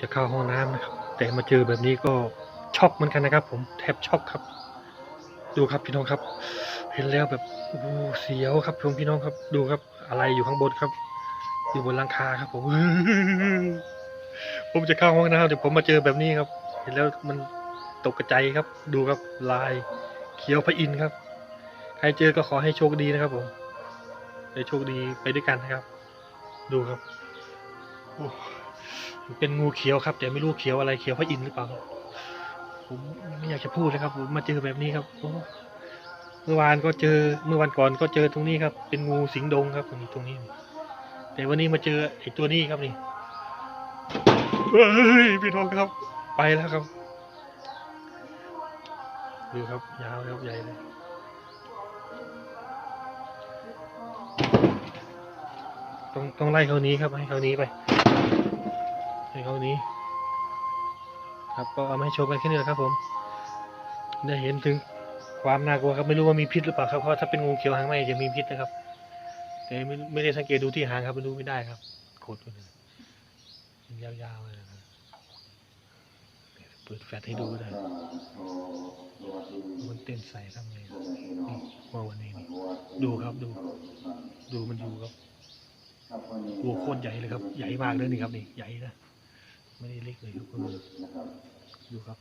จะเข้าห้องน้ำนะครับ แต่มาเจอแบบนี้ก็ช็อกเหมือนกันนะครับ ผมแทบช็อกครับ ดูครับพี่น้องครับ เห็นแล้วแบบโอ้เสียวครับผมพี่น้องครับ ดูครับ อะไรอยู่ข้างบนครับ อยู่บนหลังคาครับ ผมผมจะเข้าห้องน้ำแต่ผมมาเจอแบบนี้ครับ เห็นแล้วมันตกกระใจครับ ดูครับลายเขียวพระอินทร์ครับ ใครเจอก็ขอให้โชคดีนะครับผมให้โชคดีไปด้วยกันนะครับ ดูครับโอ้ เป็นงูเขียวครับ แต่ไม่รู้เขียวอะไรเขียวพระอินทร์หรือเปล่าผมไม่อยากจะพูดเลยครับ ผมมาเจอแบบนี้ครับเมื่อวานก็เจอเมื่อวันก่อนก็เจอตรงนี้ครับ เป็นงูสิงดงครับตรงนี้ตรงนี้ แต่วันนี้มาเจอไอ้ตัวนี้ครับนี่เฮ้ยพี่น้องครับ ไปแล้วครับดูครับยาวครับใหญ่เลยต้องต้องไล่เขานี้ครับให้เขานี้ไป ในห้เขานี้ ครับก็เอามาให้ชมกันแค่นี้แหละครับผมได้เห็นถึงความน่ากลัวครับไม่รู้ว่ามีพิษหรือเปล่าครับเพราะถ้าเป็นงูเขียวหางไหมจะมีพิษนะครับ แต่ไม่ไม่ได้สังเกตดูที่หางครับมันดูไม่ได้ครับโคตรเลยยาวๆเลยนะครับเปิดแฟลชให้ดูก็ได้มันเต้นใส่ทำไงนี่ว่าวันนี้นี่ดูครับดู ดูมันอยู่ครับตัวโคตรใหญ่เลยครับ ใหญ่มากเลยนี่ครับนี่ใหญ่นะ ไม่ได้เล็กเลยครับดูครับ